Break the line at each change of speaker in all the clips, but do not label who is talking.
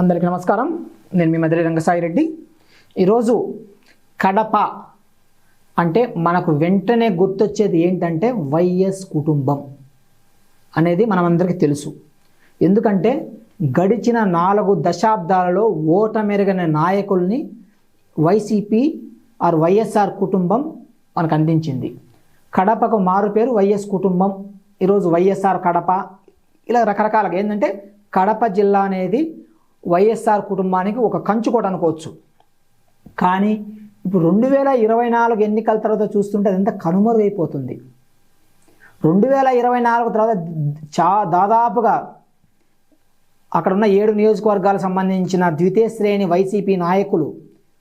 అందరికీ నమస్కారం. నేను మీ మధురి రంగసాయి రెడ్డి. ఈరోజు కడప అంటే మనకు వెంటనే గుర్తొచ్చేది ఏంటంటే వైఎస్ కుటుంబం అనేది మనమందరికీ తెలుసు. ఎందుకంటే గడిచిన నాలుగు దశాబ్దాలలో ఓటమెరగని నాయకుల్ని వైసీపీ ఆర్ వైఎస్ఆర్ కుటుంబం మనకు అందించింది. కడపకు మారు పేరు వైఎస్ కుటుంబం. ఈరోజు వైఎస్ఆర్ కడప. ఇలా రకరకాలుగా ఏంటంటే కడప జిల్లా అనేది వైఎస్ఆర్ కుటుంబానికి ఒక కంచు కూడా అనుకోవచ్చు. కానీ ఇప్పుడు రెండు వేల ఇరవై నాలుగు ఎన్నికల తర్వాత చూస్తుంటే అదంతా కనుమరుగైపోతుంది. రెండు వేల ఇరవై నాలుగు తర్వాత చా దాదాపుగా అక్కడ ఉన్న ఏడు నియోజకవర్గాలకు సంబంధించిన ద్వితీయ శ్రేణి వైసీపీ నాయకులు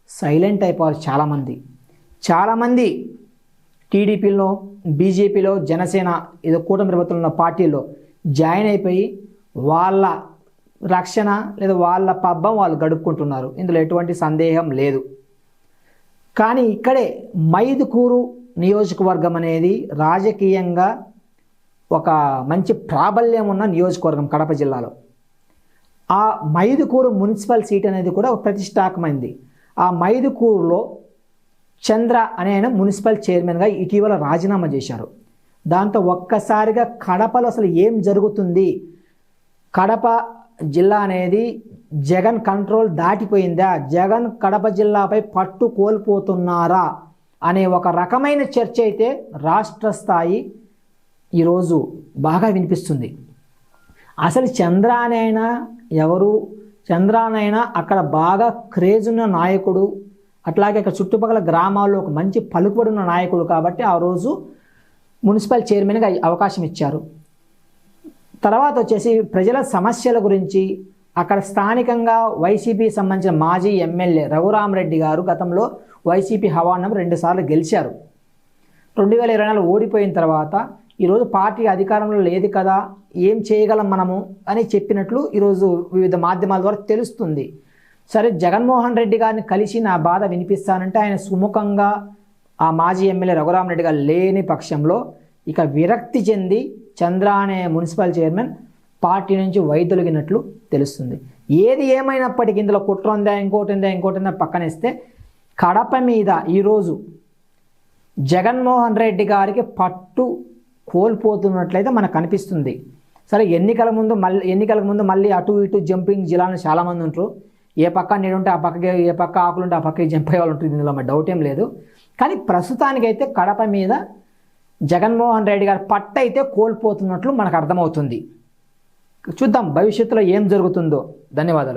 సైలెంట్ అయిపోవాలి చాలామంది. చాలామంది టీడీపీలో బీజేపీలో జనసేన ఏదో కూటమి ప్రభుత్వంలో ఉన్న పార్టీలో జాయిన్ అయిపోయి వాళ్ళ రక్షణ లేదా వాళ్ళ పబ్బం వాళ్ళు గడుపుకుంటున్నారు. ఇందులో ఎటువంటి సందేహం లేదు. కానీ ఇక్కడే మైదుకూరు నియోజకవర్గం అనేది రాజకీయంగా ఒక మంచి ప్రాబల్యం ఉన్న నియోజకవర్గం కడప జిల్లాలో. ఆ మైదుకూరు మున్సిపల్ సీట్ అనేది కూడా ఒక ప్రతిష్టాకమైంది ఆ మైదుకూరులో చంద్ర అనే ఆయన మున్సిపల్ చైర్మన్గా ఇటీవల రాజీనామా చేశారు. దాంతో ఒక్కసారిగా కడపలో అసలు ఏం జరుగుతుంది? కడప జిల్లా అనేది జగన్ కంట్రోల్ దాటిపోయిందా? జగన్ కడప జిల్లాపై పట్టు కోల్పోతున్నారా? అనే ఒక రకమైన చర్చ అయితే రాష్ట్ర స్థాయి ఈరోజు బాగా వినిపిస్తుంది. అసలు చంద్రానైనా ఎవరు? చంద్రానైనా అక్కడ బాగా క్రేజ్ ఉన్న నాయకుడు అట్లాగే అక్కడ చుట్టుపక్కల గ్రామాల్లో ఒక మంచి పలుకుబడి ఉన్న నాయకుడు కాబట్టి ఆ రోజు మున్సిపల్ చైర్మన్గా అవకాశం ఇచ్చారు. తర్వాత వచ్చేసి ప్రజల సమస్యల గురించి అక్కడ స్థానికంగా వైసీపీ సంబంధించిన మాజీ ఎమ్మెల్యే రఘురామరెడ్డి గారు గతంలో వైసీపీ హవానం రెండుసార్లు గెలిచారు. రెండు వేల ఇరవై నాలుగు ఓడిపోయిన తర్వాత ఈరోజు పార్టీ అధికారంలో లేదు కదా ఏం చేయగలం మనము అని చెప్పినట్లు ఈరోజు వివిధ మాధ్యమాల ద్వారా తెలుస్తుంది. సరే జగన్మోహన్ రెడ్డి గారిని కలిసి నా బాధ వినిపిస్తానంటే ఆయన సుముఖంగా ఆ మాజీ ఎమ్మెల్యే రఘురామరెడ్డి గారు లేని పక్షంలో ఇక విరక్తి చెంది చంద్ర అనే మున్సిపల్ చైర్మన్ పార్టీ నుంచి వైదొలిగినట్లు తెలుస్తుంది. ఏది ఏమైనప్పటికీ ఇందులో కుట్ర ఉందా ఇంకోటి ఉందా ఇంకోటి ఉందా పక్కనేస్తే కడప మీద ఈరోజు జగన్మోహన్ రెడ్డి గారికి పట్టు కోల్పోతున్నట్లయితే మనకు కనిపిస్తుంది సరే ఎన్నికల ముందు మళ్ళీ ఎన్నికల ముందు మళ్ళీ అటు ఇటు జంపింగ్ జిల్లాలో చాలామంది ఉంటారు. ఏ పక్క నీడుంటే ఆ పక్కకి ఏ పక్క ఆకులుంటే ఆ పక్కకి జంప్ అయ్యే వాళ్ళు ఉంటుంది ఇందులో డౌట్ ఏం లేదు. కానీ ప్రస్తుతానికైతే కడప మీద జగన్మోహన్ రెడ్డి గారి పట్ట అయితే కోల్పోతున్నట్లు మనకు అర్థమవుతుంది. చూద్దాం భవిష్యత్తులో ఏం జరుగుతుందో. ధన్యవాదాలు.